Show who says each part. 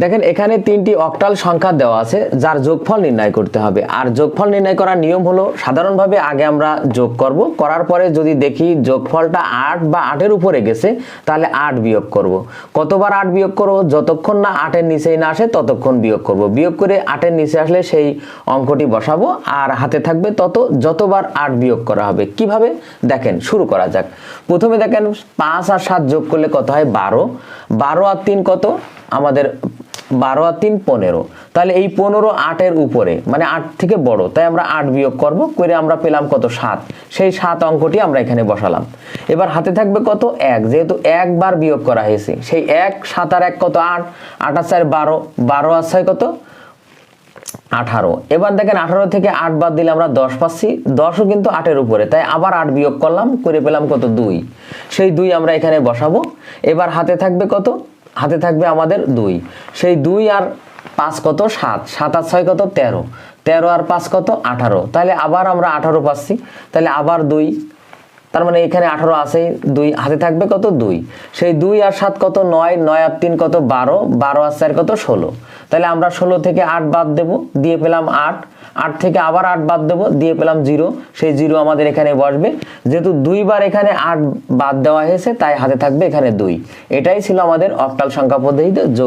Speaker 1: দেখেন, এখানে তিনটি অক্টাল সংখ্যা দেওয়া আছে, যার যোগফল নির্ণয় করতে হবে। আর যোগফল নির্ণয় করার নিয়ম হলো, সাধারণভাবে আগে আমরা যোগ করব, করার পরে যদি দেখি যোগফলটা আট বা আটের উপরে গেছে, তাহলে আট বিয়োগ করব। কতবার আট বিয়োগ করব? যতক্ষণ না আটের নিচেই না আসে, ততক্ষণ বিয়োগ করব। বিয়োগ করে আটের নিচে আসলে সেই অঙ্কটি বসাবো, আর হাতে থাকবে তত, যতবার আট বিয়োগ করা হবে। কীভাবে? দেখেন, শুরু করা যাক। প্রথমে দেখেন, পাঁচ আর সাত যোগ করলে কত হয়? বারো। বারো আর তিন কত? আমাদের বারো আর তিন পনেরো। তাহলে এই পনেরো আটের উপরে মানে আট থেকে বড়, তাই আমরা আট বিয়োগ করব করে আমরা পেলাম কত সাত। সেই সাত অঙ্কটি আমরা এখানে বসালাম। এবার হাতে থাকবে কত? এক, যেহেতু একবার বিয়োগ করা হয়েছে, সেই এক, সাত আর এক কত আট? আট আর চার বারো বারো আর ছয় কত? আঠারো। এবার দেখেন আঠারো থেকে আট বাদ দিলে আমরা দশ পাচ্ছি, দশও কিন্তু আটের উপরে, তাই আবার আট বিয়োগ করলাম করে পেলাম কত দুই। সেই দুই আমরা এখানে বসাবো। এবার হাতে থাকবে কত? হাতে থাকবে আমাদের দুই। সেই দুই আর পাঁচ কত? সাত। সাত আর ছয় কত? তেরো। তেরো আর পাঁচ কত? আঠারো। তাহলে আবার আমরা আঠারো পাচ্ছি। তাহলে আবার দুই। তার মানে এখানে আঠারো আছে দুই হাতে থাকবে কত? দুই। সেই দুই আর সাত কত? নয়। নয় আর তিন কত? বারো। বারো আর চার কত? ষোলো। তাহলে আমরা ষোলো থেকে আট বাদ দেব, দিয়ে পেলাম আট। আট থেকে আবার আট বাদ দেবো, দিয়ে পেলাম জিরো। সেই জিরো আমাদের এখানে বসবে। যেহেতু দুইবার এখানে আট বাদ দেওয়া হয়েছে, তাই হাতে থাকবে এখানে দুই। এটাই ছিল আমাদের অক্টাল সংখ্যা পদ্ধতিতে